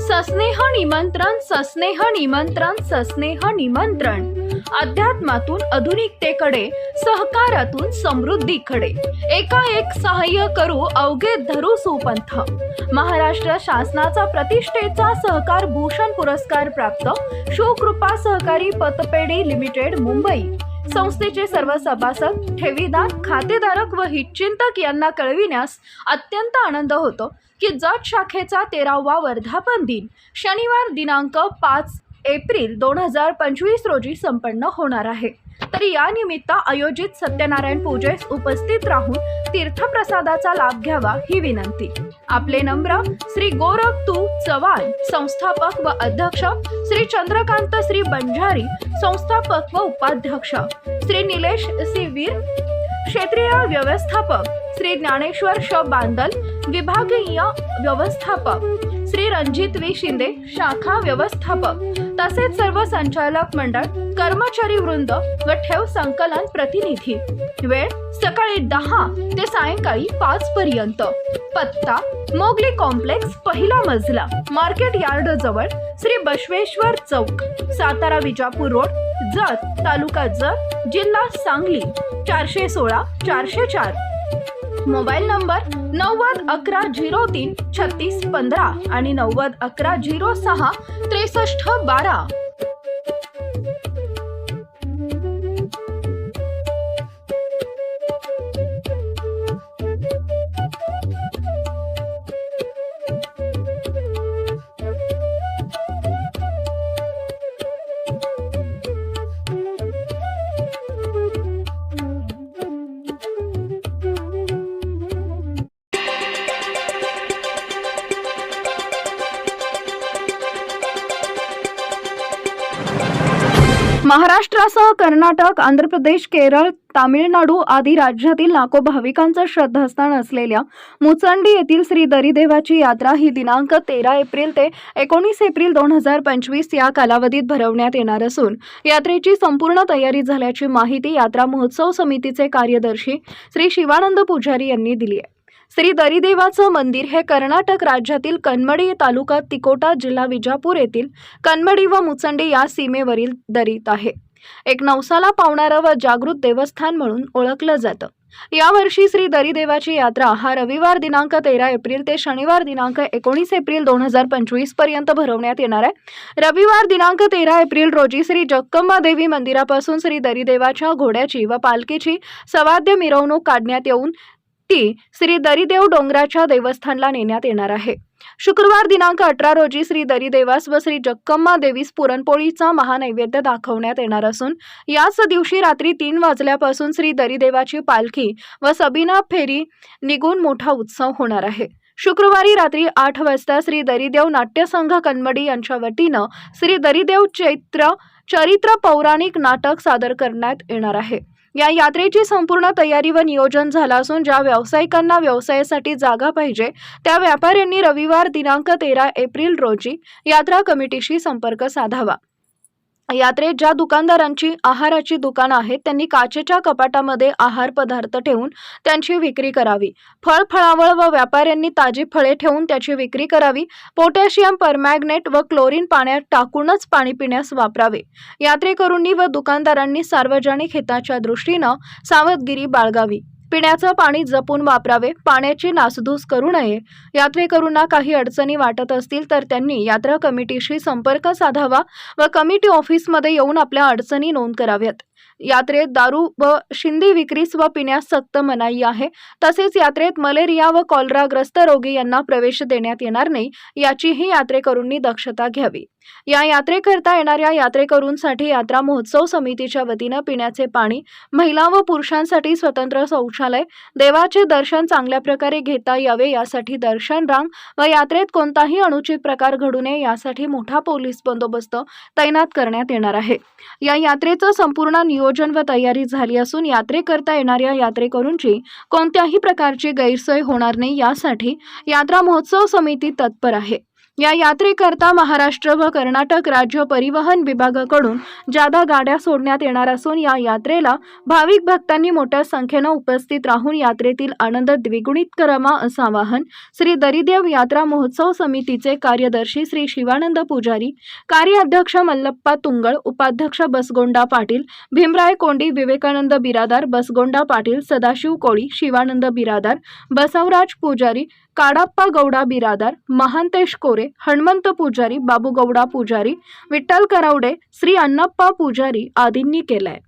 सस्नेह निमंत्रण सस्नेह निमंत्रण सस्नेह निमंत्रण. अध्यात्मातून आधुनिकतेकडे सहकारातून समृद्धीकडे. एकाएक सहाय्य करू अवघे धरू सुपंथ. महाराष्ट्र शासनाचा प्रतिष्ठेचा सहकार भूषण पुरस्कार प्राप्त. शिवकृपा सहकारी पतपेढी लिमिटेड मुंबई. संस्थेचे सर्व सभासद ठेवीदार खातेधारक व हितचिंतक यांना कळविण्यास अत्यंत आनंद होतो. की जत शाखेचा तेरावा वर्धापन दिन शनिवार दिनांक पाच एप्रिल दोन हजार पंचवीस रोजी संपन्न होणार आहे. तर या निमित्त आयोजित सत्यनारायण पूजेस उपस्थित राहून तीर्थप्रसादाचा लाभ घ्यावा ही विनंती. आपले नम्र श्री गोरख तू चव्हाण संस्थापक व अध्यक्ष श्री चंद्रकांत श्री बंजारी संस्थापक व उपाध्यक्ष श्री निलेश सी. वीर क्षेत्रीय व्यवस्थापक श्री ज्ञानेश्वर श. बांदल विभागीय व्यवस्थापक. श्री रणजित वी शिंदे शाखा व्यवस्थापक. तसेच सर्व संचालक मंडळ कर्मचारी वृंद व ठेव संकलन प्रतिनिधी. वेळ सकाळी दहा ते सायंकाळी पाच पर्यंत. पत्ता मोगली कॉम्प्लेक्स पहिला मजला मार्केट यार्ड जवळ श्री बसवेश्वर चौक सातारा विजापूर रोड जत तालुका जत जिल्हा सांगली चारशे सोळा चारशे चार. मोबाईल नंबर नव्वद अकरा झिरो तीन छत्तीस पंधरा आणि नव्वद अकरा झिरो सहा त्रेसष्ट बारा. महाराष्ट्रासह कर्नाटक आंध्र प्रदेश केरळ तामिळनाडू आदी राज्यातील लाखो भाविकांचं श्रद्धास्थान असलेल्या मुचंडी येथील श्री दरिदेवाची यात्रा ही दिनांक तेरा एप्रिल ते एकोणीस एप्रिल दोन हजार पंचवीस या कालावधीत भरवण्यात येणार असून यात्रेची संपूर्ण तयारी झाल्याची माहिती यात्रा महोत्सव समितीचे कार्यदर्शी श्री शिवानंद पुजारी यांनी दिली आहे. श्री दरिदेवाचं मंदिर हे कर्नाटक राज्यातील कनमडी तालुका तिकोटा जिल्हा विजापूर येथील कनमडी व मुचंडी या सीमेवरील दरीत आहे. एक नवसाला पावणारं व जागृत देवस्थान म्हणून ओळखलं जातं. यावर्षी श्री दरिदेवाची यात्रा हा रविवार दिनांक तेरा एप्रिल ते शनिवार दिनांक एकोणीस एप्रिल दोन हजार पंचवीसपर्यंत भरवण्यात येणार आहे. रविवार दिनांक तेरा एप्रिल रोजी श्री जक्कम्मा देवी मंदिरापासून श्री दरिदेवाच्या घोड्याची व पालखीची सवाद्य मिरवणूक काढण्यात येऊन ती श्री दरिदेव डोंगराच्या देवस्थानला नेण्यात येणार आहे. शुक्रवार दिनांक अठरा रोजी श्री दरिदेवास व श्री जक्कम्मा देवीस पुरणपोळीचा महानैवेद्य दाखवण्यात येणार असून याच दिवशी रात्री तीन वाजल्यापासून श्री दरिदेवाची पालखी व सबीना फेरी निघून मोठा उत्सव होणार आहे. शुक्रवारी रात्री आठ वाजता श्री दरिदेव नाट्यसंघ कनमडी यांच्या वतीनं श्री दरिदेव चैत्र चरित्र पौराणिक नाटक सादर करण्यात येणार आहे. या यात्रेची संपूर्ण तयारी व नियोजन झालं असून ज्या व्यावसायिकांना व्यवसायासाठी जागा पाहिजे त्या व्यापाऱ्यांनी रविवार दिनांक तेरा एप्रिल रोजी यात्रा कमिटीशी संपर्क साधावा. यात्रेत ज्या दुकानदारांची आहाराची दुकानं आहेत त्यांनी काचेच्या कपाटामध्ये आहार पदार्थ ठेवून त्यांची विक्री करावी. फळ फळावळ व व्यापाऱ्यांनी ताजी फळे ठेवून त्याची विक्री करावी. पोटॅशियम परमॅग्नेट व क्लोरीन पाण्यात टाकूनच पाणी पिण्यास वापरावे. यात्रेकरूंनी व दुकानदारांनी सार्वजनिक हिताच्या दृष्टीनं सावधगिरी बाळगावी. पिण्याचं पाणी जपून वापरावे पाण्याची नासधूस करू नये. यात्रेकरूंना काही अडचणी वाटत असतील तर त्यांनी यात्रा कमिटीशी संपर्क साधावा व कमिटी ऑफिसमध्ये येऊन आपल्या अडचणी नोंद कराव्यात. यात्रेत दारू व शिंदी विक्रीस व पिण्यास सक्त मनाई आहे. तसेच यात्रेत मलेरिया व कॉलराग्रस्त रोगी यांना प्रवेश देण्यात येणार नाही याचीही यात्रेकरूंनी दक्षता घ्यावी. या यात्रेकरता येणाऱ्या यात्रेकरूंसाठी यात्रा महोत्सव समितीच्या वतीनं पिण्याचे पाणी महिला व पुरुषांसाठी स्वतंत्र शौचालय देवाचे दर्शन चांगल्या प्रकारे घेता यावे यासाठी दर्शन रांग व यात्रेत कोणताही अनुचित प्रकार घडू नये यासाठी मोठा पोलीस बंदोबस्त तैनात करण्यात येणार आहे. या यात्रेचं संपूर्ण नियोजन व तयारी झाली असून यात्रेकरता येणाऱ्या यात्रेकरूंची कोणत्याही प्रकारची गैरसोय होणार नाही यासाठी यात्रा महोत्सव समिती तत्पर आहे. या यात्रेकरता महाराष्ट्र व कर्नाटक राज्य परिवहन विभागाकडून जादा गाड्या सोडण्यात येणार असून या यात्रेला भाविक भक्तांनी मोठ्या संख्येनं उपस्थित राहून यात्रेतील आनंद द्विगुणित करावा असं आवाहन श्री दरिदेव यात्रा महोत्सव समितीचे कार्यदर्शी श्री शिवानंद पुजारी कार्याध्यक्ष मल्लप्पा तुंगळ उपाध्यक्ष बसगोंडा पाटील भीमराय कोंडी विवेकानंद बिरादार बसगोंडा पाटील सदाशिव कोळी शिवानंद बिरादार बसवराज पुजारी काडाप्पा गौडा बिरादार महांतेश कोरे हणमंत पुजारी बाबू गौडा पुजारी विठ्ठल करावडे श्री अण्णप्पा पुजारी आदींनी केलाय